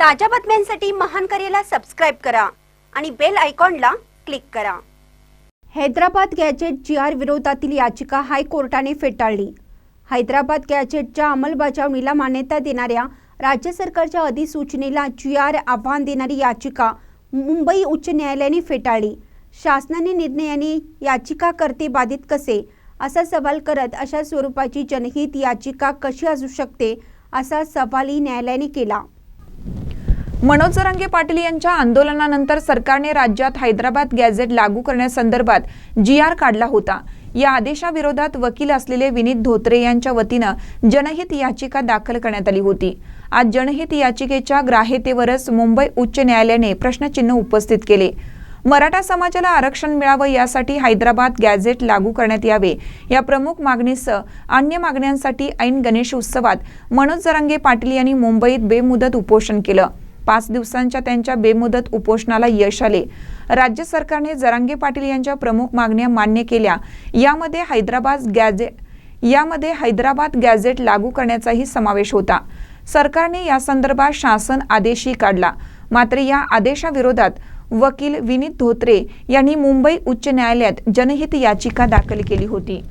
ताज्या बातम्यांसाठी महान करेला सबस्क्राईब करा आणि बेल आयकॉनला क्लिक करा. हैदराबाद गॅजेट जी आर विरोधातील याचिका हायकोर्टाने फेटाळली. हैदराबाद गॅजेटच्या अंमलबजावणीला मान्यता देणाऱ्या राज्य सरकारच्या अधिसूचनेला जी आर आव्हान देणारी याचिका मुंबई उच्च न्यायालयाने फेटाळली. शासनाने निर्णयाने याचिकाकर्ते बाधित कसे? असा सवाल करत अशा स्वरूपाची जनहित याचिका कशी असू शकते? असा सवालही न्यायालयाने केला. मनोज जरांगे पाटील यांच्या आंदोलनानंतर सरकारने राज्यात हैदराबाद गॅझेट लागू करण्यासंदर्भात जी आर काढला होता. या आदेशाविरोधात वकील असलेले विनीत धोत्रे यांच्या वतीनं जनहित याचिका दाखल करण्यात आली होती. आज जनहित याचिकेच्या ग्राह्यतेवरच मुंबई उच्च न्यायालयाने प्रश्नचिन्ह उपस्थित केले. मराठा समाजाला आरक्षण मिळावं यासाठी हैदराबाद गॅझेट लागू करण्यात यावे या प्रमुख मागणीसह अन्य मागण्यांसाठी ऐन गणेश उत्सवात मनोज जरांगे पाटील यांनी मुंबईत बेमुदत उपोषण केलं. पाच दिवसांच्या त्यांच्या बेमुदत उपोषणाला यश आले. राज्य सरकारने जरांगे पाटील यांच्या प्रमुख मागण्या मान्य केल्या. यामध्ये हैदराबाद गॅझेट यामध्ये हैदराबाद गॅझेट लागू करण्याचाही समावेश होता. सरकारने या संदर्भात शासन आदेशही काढला. मात्र या आदेशाविरोधात वकील विनीत धोत्रे यांनी मुंबई उच्च न्यायालयात जनहित याचिका दाखल केली होती.